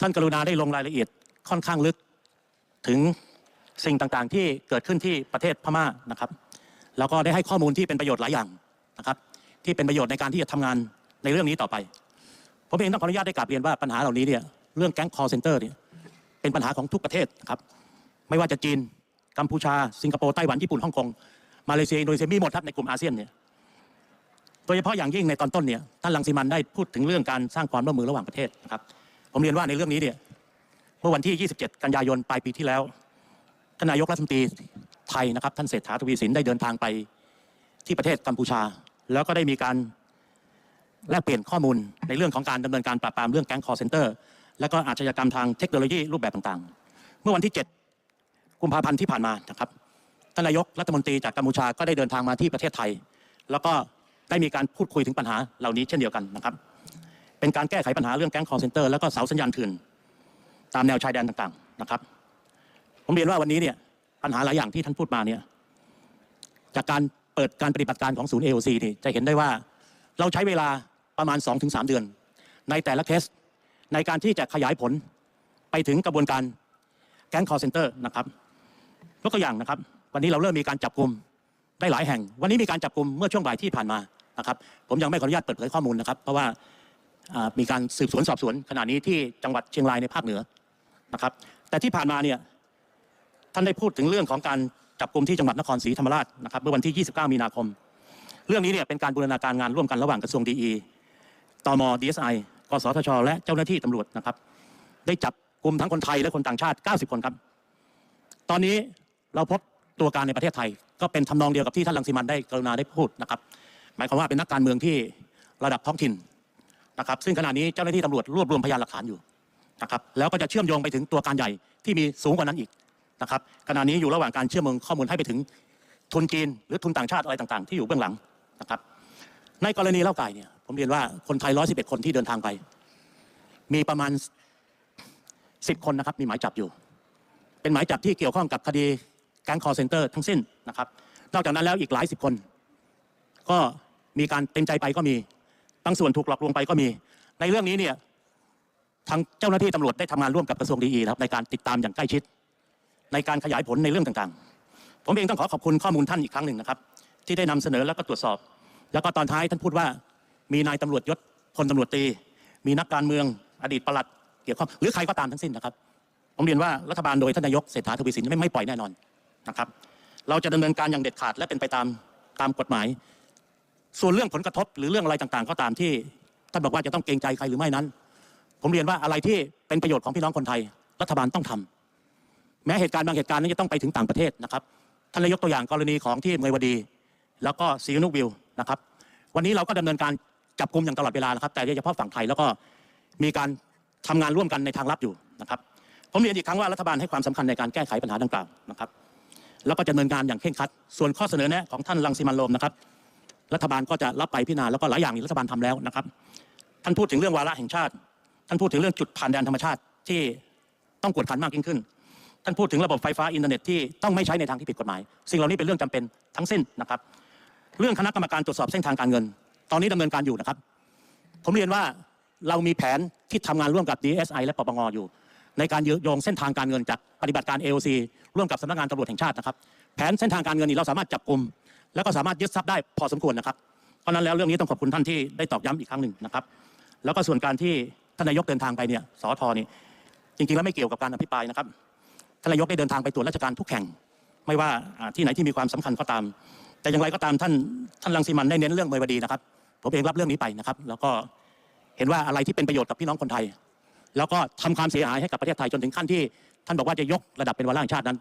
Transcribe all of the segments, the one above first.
ท่านกรุณาได้ลงรายละเอียดค่อนข้างลึกถึงสิ่งต่างๆที่เกิดขึ้นที่ประเทศพม่านะครับ แล้วก็ได้ให้ข้อมูลที่เป็นประโยชน์หลายอย่างนะครับ ที่เป็นประโยชน์ในการที่จะทำงานในเรื่องนี้ต่อไป ผมเองต้องขออนุญาตได้กราบเรียนว่าปัญหาเหล่านี้เนี่ยเรื่องแก๊ง call center เนี่ยเป็นปัญหาของทุกประเทศนะครับไม่ว่าจะจีนกัมพูชา สิงคโปร์ไต้หวันญี่ปุ่นฮ่องกงมาเลเซียอินโดนีเซียมีหมดครับในกลุ่มอาเซียนเนี่ยโดยเฉพาะอย่างยิ่งในตอนต้นเนี่ยท่านลังสิมันได้พูดถึงเรื่องการสร้างความร่วมมือระหว่างประเทศนะครับ ผมเรียนว่าในเรื่องนี้เนี่ยเมื่อวันที่ 27 กันยายนปลายปีที่แล้วท่านนายกรัฐมนตรีไทยนะครับท่านเศรษฐาทวีสินได้เดินทางไปที่ประเทศกัมพูชา แล้วก็ได้มีการแลกเปลี่ยนข้อมูลในเรื่องของการดำเนินการปราบปรามเรื่องแก๊ง call center และก็อาชญากรรมทางเทคโนโลยีรูปแบบต่างๆ เมื่อวันที่ 7 กุมภาพันธ์ที่ผ่านมานะครับท่านนายกรัฐมนตรีจากกัมพูชาก็ได้เดินทางมาที่ประเทศไทย แล้วก็ได้มีการพูดคุยถึงปัญหาเหล่านี้เช่นเดียวกันนะครับ เป็นการแก้ไขปัญหาเรื่องแก๊ง call center แล้วก็เสาสัญญาณเถื่อนตามแนวชายแดนต่างๆนะครับ ผมเรียนว่าวันนี้เนี่ยปัญหาหลายอย่างที่ท่านพูดมาเนี่ยจากการเปิดการปฏิบัติการของศูนย์ AOC นี่จะเห็นได้ว่าเราใช้เวลาประมาณ 2-3 เดือน ในแต่ละเคสในการที่จะขยายผลไปถึงกระบวนการแก๊ง call center นะครับยกตัวอย่างนะครับ วันนี้เราเริ่มมีการจับกลุ่มได้หลายแห่ง วันนี้มีการจับกลุ่มเมื่อช่วงบ่ายที่ผ่านมานะครับ ผมยังไม่ขออนุญาตเปิดเผยข้อมูลนะครับ เพราะว่า มีการสืบสวนสอบสวนขณะนี้ที่จังหวัดเชียงรายในภาคเหนือนะครับ แต่ที่ผ่านมาเนี่ยท่านได้พูดถึงเรื่องของการจับกลุ่มที่จังหวัดนครศรีธรรมราชนะครับเมื่อวันที่ 29 มีนาคม เรื่องนี้เนี่ยเป็นการบูรณาการงานร่วมกันระหว่างกระทรวงดีตม DSI กสทช และเจ้าหน้าที่ตำรวจนะครับ ได้จับกลุ่มทั้งคนไทยและคนต่างชาติ 90 คนครับ ตอนนี้เราพบตัวการในประเทศไทย ก็เป็นทำนองเดียวกับที่ท่านลังสิมันได้กรุณาได้พูดนะครับ หมายความว่าเป็นนักการเมืองที่ระดับท้องถิ่น นะครับซึ่งขณะนี้เจ้าหน้าที่ตำรวจรวบรวมพยานหลักฐานอยู่นะครับแล้วก็จะเชื่อมโยงไปถึงตัวการใหญ่ที่มีสูงกว่านั้นอีกนะครับขณะนี้อยู่ระหว่างการเชื่อมโยงข้อมูลให้ไปถึงทุนจีน หรือทุนต่างชาติอะไรต่างๆ ที่อยู่เบื้องหลังนะครับในกรณีเล่าไก่เนี่ยผมเรียนว่าคนไทย 111 คนที่เดินทางไป มีประมาณ 10 คนนะครับมีหมายจับอยู่ เป็นหมายจับที่เกี่ยวข้องกับคดีแก๊งคอร์เซนเตอร์ทั้งสิ้นนะครับนอกจากนั้นแล้วอีกหลายสิบคน ก็มีการเต็มใจไปก็มี บางส่วนถูกหลอกลวงไปก็มี ในเรื่องนี้เนี่ยทางเจ้าหน้าที่ตำรวจได้ทำงานร่วมกับกระทรวงดีนะครับในการติดตามอย่างใกล้ชิด ในการขยายผลในเรื่องต่างๆ ผมเองต้องขอขอบคุณข้อมูลท่านอีกครั้งหนึ่งนะครับ ที่ได้นำเสนอแล้วก็ตรวจสอบ แล้วก็ตอนท้ายท่านพูดว่ามีนายตำรวจยศพลตำรวจตรีมีนักการเมืองอดีตปลัดเกี่ยวข้องหรือใครก็ตามทั้งสิ้นนะครับ ผมเรียนว่ารัฐบาลโดยท่านนายกเศรษฐาทวีสินไม่ไม่ปล่อยแน่นอนนะครับ เราจะดำเนินการอย่างเด็ดขาดและเป็นไปตามตามกฎหมาย ส่วนเรื่องผลกระทบหรือเรื่องอะไรต่างๆ ก็ตามที่ท่านบอกว่าจะต้องเกรงใจใครหรือไม่นั้น ผมเรียนว่าอะไรที่เป็นประโยชน์ของพี่น้องคนไทย รัฐบาลต้องทำแม้เหตุการณ์บางเหตุการณ์นั้นจะต้องไปถึงต่างประเทศนะครับท่านนายกตัวอย่างกรณีของที่เมยวดี แล้วก็ซีนุกวิวนะครับวันนี้เราก็ดำเนินการจับกลุ่มอย่างตลอดเวลานะครับ แต่โดยเฉพาะฝั่งไทยแล้วก็มีการทำงานร่วมกันในทางลับอยู่นะครับผมเรียนอีกครั้งว่ารัฐบาลให้ความสำคัญในการแก้ไขปัญหาดังกล่าวนะครับ แล้วก็จะดำเนินการอย่างเคร่งครัด ส่วนข้อเสนอแนะของท่านรังสิมันโรมนะครับ รัฐบาลก็จะรับไปพิจารณาแล้วก็หลายอย่างนี้รัฐบาลทำแล้วนะครับ ท่านพูดถึงเรื่องวาระแห่งชาติ ท่านพูดถึงเรื่องจุดผ่านแดนธรรมชาติที่ต้องกวดขันมากยิ่งขึ้น ท่านพูดถึงระบบไฟฟ้าอินเทอร์เน็ตที่ต้องไม่ใช้ในทางที่ผิดกฎหมาย สิ่งเหล่านี้เป็นเรื่องจำเป็นทั้งสิ้นนะครับ เรื่องคณะกรรมการตรวจสอบเส้นทางการเงิน ตอนนี้ดำเนินการอยู่นะครับ ผมเรียนว่าเรามีแผนที่ทำงานร่วมกับ DSI และปปงอยู่ ในการโยงเส้นทางการเงินจากปฏิบัติการ AOC ร่วมกับสำนักงานตำรวจแห่งชาตินะครับ แผนเส้นทางการเงินนี้เราสามารถจับกลุ่ม แล้วก็สามารถยึดทรัพย์ได้พอสมควรนะครับ เพราะนั้นแล้วเรื่องนี้ต้องขอบคุณท่านที่ได้ตอกย้ำอีกครั้งหนึ่งนะครับ แล้วก็ส่วนการที่ท่านนายกเดินทางไปเนี่ยสอทนี่จริงๆแล้วไม่เกี่ยวกับการอภิปรายนะครับท่านนายกได้เดินทางไปตรวจราชการทุกแห่ง ไม่ว่าที่ไหนที่มีความสำคัญก็ตาม แต่อย่างไรก็ตามท่านท่านรังสิมันได้เน้นเรื่องเมยวดีนะครับ ผมเองรับเรื่องนี้ไปนะครับ แล้วก็เห็นว่าอะไรที่เป็นประโยชน์กับพี่น้องคนไทย แล้วก็ทำความเสียหายให้กับประเทศไทยจนถึงขั้นที่ ท่านบอกว่าจะยกระดับเป็นวาระแห่งชาตินั้น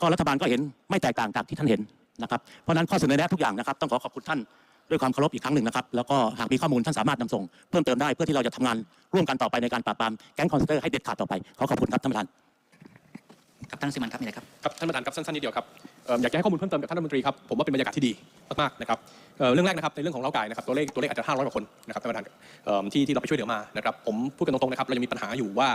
ก็รัฐบาลก็เห็นไม่แตกต่างจากที่ท่านเห็น นะครับเพราะฉะนั้นข้อเสนอแนะทุกอย่างนะครับต้องขอขอบคุณท่านด้วยความเคารพอีกครั้งหนึ่งนะครับแล้วก็หากมีข้อมูลท่านสามารถนำส่งเพิ่มเติมได้เพื่อที่เราจะทำงานร่วมกันต่อไปในการปราบปรามแก๊งคอนเซนเตอร์ให้เด็ดขาดต่อไปขอขอบคุณครับท่านประธาน กับท่านรังสิมันต์ครับมีอะไรครับ ครับท่านประธานครับสั้นๆนิดเดียวครับเอ่ออยากจะให้ข้อมูลเพิ่มเติมจากท่านรัฐมนตรีครับผมว่าเป็นบรรยากาศที่ดีมากๆนะครับเอ่อเรื่องแรกนะครับในเรื่องของเล้าไก่นะครับตัวเลขตัวเลขอาจจะ500กว่าคนนะครับท่านประธานเอิ่มที่ที่เราไปช่วยเหลือมานะครับผมพูดกันตรงๆนะครับเรายังมีปัญหาอยู่ว่า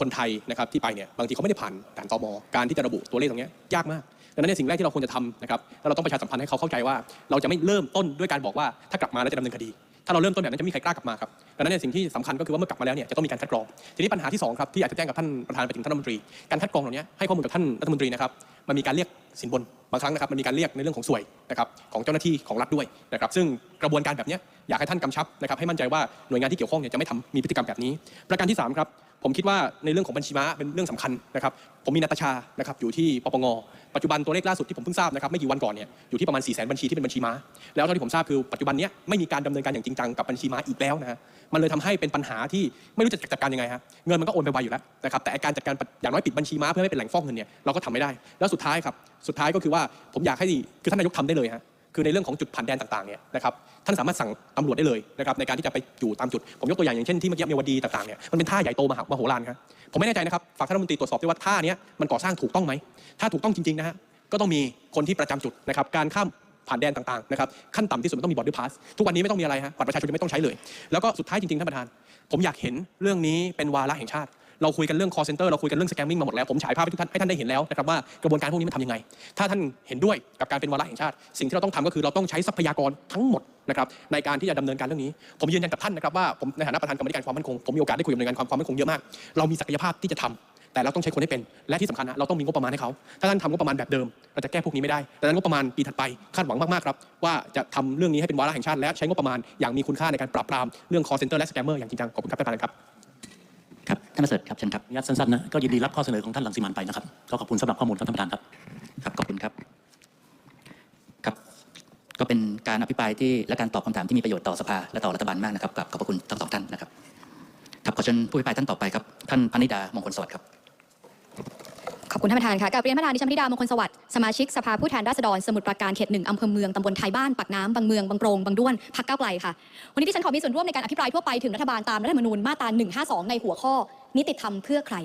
คนไทยนะครับที่ไปเนี่ยบางทีเขาไม่ได้ผ่านด่านตมการที่จะระบุตัวเลขตรงเนี้ยยากมาก ดังนั้นในยสิ่งแรกที่เราควรจะทำนะครับแล้วเราต้องประชาสัมพันธ์ให้เขาเข้าใจว่า เราจะไม่เริ่มต้นด้วยการบอกว่าถ้ากลับมาแล้วจะดำเนินคดี ถ้าเราเริ่มต้นแบบนั้นจะไม่มีใครกล้ากลับมาครับดังนั้นเนี่ยสิ่งที่สำคัญก็คือว่าเมื่อกลับมาแล้วเนี่ยจะต้องมีการคัดกรอง ทีนี้ปัญหาที่สองครับที่อากจะแจ้งกับท่านประธานไปถึงท่านรัฐมนตรี การคัดกรองเหล่านี้ให้ข้อมูลกับท่านรัฐมนตรีนะครับมันมีการเรียกสินบนบางครั้งนะครับมันมีการเรียกในเรื่องของสวยนะครับของเจ้าหน้าที่ของรัฐด้วยนะครับซึ่งกระบวนการแบบนี้อยากให้ท่านกำชับนะครับให้มั่นใจว่าหน่วยงานที่เกี่ยวข้องเนี่ยจะไม่ทำมีพฤติกรรมแบบนี้ ประการที่สามครับ ผมคิดว่าในเรื่องของบัญชีม้าเป็นเรื่องสำคัญนะครับ ผมมีนาตาชานะครับอยู่ที่ปปง ปัจจุบันตัวเลขล่าสุดที่ผมเพิ่งทราบนะครับไม่กี่วันก่อนเนี่ยอยู่ที่ประมาณ4 0 0 0 0บัญชีที่เป็นบัญชีม้า แล้วเท่าที่ผมทราบคือปัจจุบันเนี้ยไม่มีการดำเนินการอย่างจริงจังกับบัญชีม้าอีกแล้วนะฮะมันเลยทำให้เป็นปัญหาที่ไม่รู้จะจัดการยังไงฮะเงินมันก็โอนไปไวอยู่แล้วนะครับแต่การจัดการอย่างน้อยปิดบัญชีม้าเพื่อไม่เป็นแหล่งฟอกเงินเนี่ยเราก็ทำไม่ได้ แล้วสุดท้ายครับสุดท้ายก็คือว่าผมอยากให้คือท่านนายกทำได้เลยฮะ คือในเรื่องของจุดผ่านแดนต่างๆเนี่ยนะครับท่านสามารถสั่งตำรวจได้เลยนะครับในการที่จะไปอยู่ตามจุด ผมยกตัวอย่างอย่างเช่นที่เมื่อกี้เมียวดีต่างๆเนี่ยมันเป็นท่าใหญ่โตมหามโหฬารครับผมไม่แน่ใจนะครับฝากท่านรัฐมนตรีตรวจสอบด้วยว่าท่าเนี้ยมันก่อสร้างถูกต้องไหมถ้าถูกต้องจริงๆนะฮะก็ต้องมีคนที่ประจำจุดนะครับการข้ามผ่านแดนต่างๆนะครับขั้นต่ำที่สุดมันต้องมีบอร์ด r พาสทุกวันนี้ไม่ต้องมีอะไรฮะบัตรประชาชนยังไม่ต้องใช้เลย แล้วก็สุดท้ายจริงๆท่านประธาน ผมอยากเห็นเรื่องนี้เป็นวาระแห่งชาติ เราคุยกันเรื่อง call center เราคุยกันเรื่อง scamming มาหมดแล้ว ผมฉายภาพให้ทุกท่านให้ท่านได้เห็นแล้วนะครับว่ากระบวนการพวกนี้มันทำยังไง ถ้าท่านเห็นด้วยกับการเป็นวาระแห่งชาติ สิ่งที่เราต้องทำก็คือเราต้องใช้ทรัพยากรทั้งหมดนะครับในการที่จะดำเนินการเรื่องนี้ ผมยืนยันกับท่านนะครับว่าผมในฐานะประธานกรรมธิการความมั่นคงผมมีโอกาสได้คุยกับหน่วยงานความความมั่นคงเยอะมากเรามีศักยภาพที่จะทำแต่เราต้องใช้คนให้เป็น และที่สำคัญนะเราต้องมีงบประมาณให้เขา ถ้าท่านทำงบประมาณแบบเดิม เราจะแก้พวกนี้ไม่ได้ดังนั้นงบประมาณปีถัดไปคาดหวังมากๆครับ ว่าจะทำเรื่องนี้ให้เป็นวาระแห่งชาติและใช้งบประมาณอย่างมีคุณค่าในการปราบปรามเรื่อง call center และ scammer อย่างจริงจังขอบคุณครับท่านประธานครับ ครับท่านประเสริฐครับเชิญครับอนุญาตสั้นๆนะก็ยินดีรับข้อเสนอของท่านลังสิมันไปนะครับก็ขอบคุณสำหรับข้อมูลครับท่านประธานครับครับขอบคุณครับครับ ก็เป็นการอภิปรายที่และการตอบคำถามที่มีประโยชน์ต่อสภาและต่อรัฐบาลมากนะครับกับขอบพระคุณทั้งสองท่านนะครับครับขอเชิญผู้อภิปรายท่านต่อไปครับท่านพนิดามงคลสวัสดิ์ครับ ขอบคุณท่านประธานค่ะกับเรียนประธานดิฉันพนิดามงคลสวัสดิ์สมาชิกสภาผู้แทนราษฎรสมุทรปราการเขตหนึ่งอำเภอเมืองตำบลไทยบ้านปากน้ำบางเมืองบางโปรงบางด้วนพักก้าวไกลค่ะ วันนี้ดิฉันขอมีส่วนร่วมในการอภิปรายทั่วไปถึงรัฐบาลตามรัฐธรรมนูญมาตรา 152 ในหัวข้อนิติธรรมเพื่อใคร